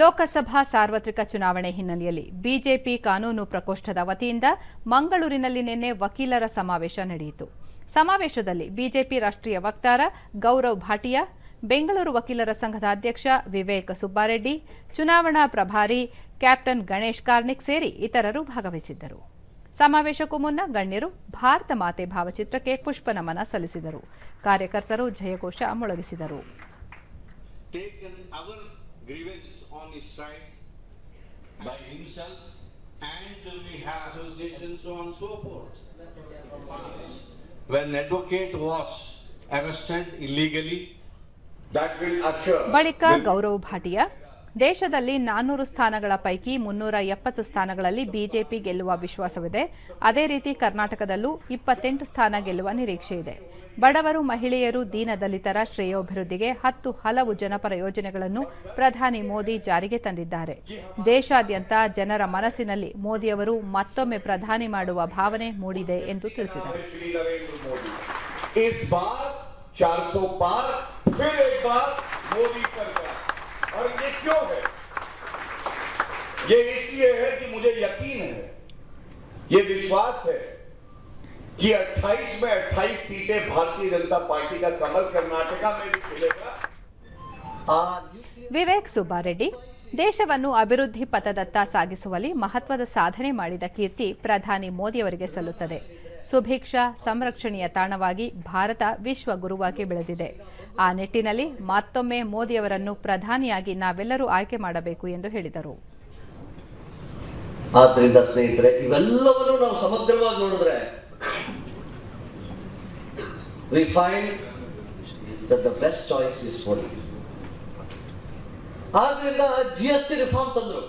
ಲೋಕಸಭಾ ಸಾರ್ವತ್ರಿಕ ಚುನಾವಣೆ ಹಿನ್ನೆಲೆಯಲ್ಲಿ ಬಿಜೆಪಿ ಕಾನೂನು ಪ್ರಕೋಷ್ಠದ ವತಿಯಿಂದ ಮಂಗಳೂರಿನಲ್ಲಿ ನಿನ್ನೆ ವಕೀಲರ ಸಮಾವೇಶ ನಡೆಯಿತು. ಸಮಾವೇಶದಲ್ಲಿ ಬಿಜೆಪಿ ರಾಷ್ಟ್ರೀಯ ವಕ್ತಾರ ಗೌರವ್ ಭಾಟಿಯಾ, ಬೆಂಗಳೂರು ವಕೀಲರ ಸಂಘದ ಅಧ್ಯಕ್ಷ ವಿವೇಕ್ ಸುಬ್ಬಾರೆಡ್ಡಿ, ಚುನಾವಣಾ ಪ್ರಭಾರಿ ಕ್ಯಾಪ್ಟನ್ ಗಣೇಶ್ ಕಾರ್ನಿಕ್ ಸೇರಿ ಇತರರು ಭಾಗವಹಿಸಿದ್ದರು. ಸಮಾವೇಶಕ್ಕೂ ಮುನ್ನ ಗಣ್ಯರು ಭಾರತ ಮಾತೆ ಭಾವಚಿತ್ರಕ್ಕೆ ಪುಷ್ಪನಮನ ಸಲ್ಲಿಸಿದರು. ಕಾರ್ಯಕರ್ತರು ಜಯಘೋಷ ಮೊಳಗಿಸಿದರು. Grievance on his rights by himself and we have associations so on and so forth. When advocate was arrested illegally, that will assure. ಬಳಿಕ ಗೌರವ್ Bhatia. ದೇಶದಲ್ಲಿ ನಾನ್ನೂರು ಸ್ಥಾನಗಳ ಪೈಕಿ ಮುನ್ನೂರ ಎಪ್ಪತ್ತು ಸ್ಥಾನಗಳಲ್ಲಿ ಬಿಜೆಪಿ ಗೆಲ್ಲುವ ವಿಶ್ವಾಸವಿದೆ ಅದೇ ರೀತಿ ಕರ್ನಾಟಕದಲ್ಲೂ ಇಪ್ಪತ್ತೆಂಟು ಸ್ಥಾನ ಗೆಲ್ಲುವ ನಿರೀಕ್ಷೆ ಇದೆ ಬಡವರು ಮಹಿಳೆಯರು ದೀನದಲಿತರ ಶ್ರೇಯೋಭಿವೃದ್ಧಿಗೆ ಹತ್ತು ಹಲವು ಜನಪರ ಯೋಜನೆಗಳನ್ನು ಪ್ರಧಾನಿ ಮೋದಿ ಜಾರಿಗೆ ತಂದಿದ್ದಾರೆ ದೇಶಾದ್ಯಂತ ಜನರ ಮನಸ್ಸಿನಲ್ಲಿ ಮೋದಿಯವರು ಮತ್ತೊಮ್ಮೆ ಪ್ರಧಾನಿ ಮಾಡುವ ಭಾವನೆ ಮೂಡಿದೆ ಎಂದು ತಿಳಿಸಿದರು हमारे श्री नरेंद्र मोदी इस बार 400 पार फिर एक बार मोदी सरकार और ये क्यों है ये इसलिए है कि मुझे यकीन है ये विश्वास है कि 28 में 28 सीटें भारतीय जनता पार्टी का कमल कर्नाटका में भी खुलेगा आज ವಿವೇಕ್ ಸುಬ್ಬಾರೆಡ್ಡಿ ದೇಶವನ್ನು ಅಭಿವೃದ್ಧಿ ಪಥದತ್ತ ಸಾಗಿಸುವಲ್ಲಿ ಮಹತ್ವದ ಸಾಧನೆ ಮಾಡಿದ ಕೀರ್ತಿ ಪ್ರಧಾನಿ ಮೋದಿಯವರಿಗೆ ಸಲ್ಲುತ್ತದೆ ಸುಭಿಕ್ಷ ಸಂರಕ್ಷಣೆಯ ತಾಣವಾಗಿ ಭಾರತ ವಿಶ್ವ ಗುರುವಾಗಿ ಬೆಳೆದಿದೆ ಆ ನಿಟ್ಟಿನಲ್ಲಿ ಮತ್ತೊಮ್ಮೆ ಮೋದಿಯವರನ್ನು ಪ್ರಧಾನಿಯಾಗಿ ನಾವೆಲ್ಲರೂ ಆಯ್ಕೆ ಮಾಡಬೇಕು ಎಂದು ಹೇಳಿದರು ಆದ್ರಿಂದ ಸ್ನೇಹಿತರೆ ಇವೆಲ್ಲವನ್ನು ನಾವು ಸಮಗ್ರವಾಗಿ ನೋಡಿದ್ರೆ we find that the best choice is Modi ಆದ್ರಿಂದ ಜಿ ಎಸ್ ಟಿ ರಿಫಾರ್ಮ್ ತಂದರು.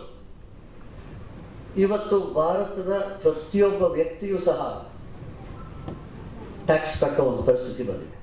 ಇವತ್ತು ಭಾರತದ ಪ್ರತಿಯೊಬ್ಬ ವ್ಯಕ್ತಿಯೂ ಸಹ ಟ್ಯಾಕ್ಸ್ ಕಟ್ಟುವ ಒಂದು ಪರಿಸ್ಥಿತಿ ಬಂದಿದೆ.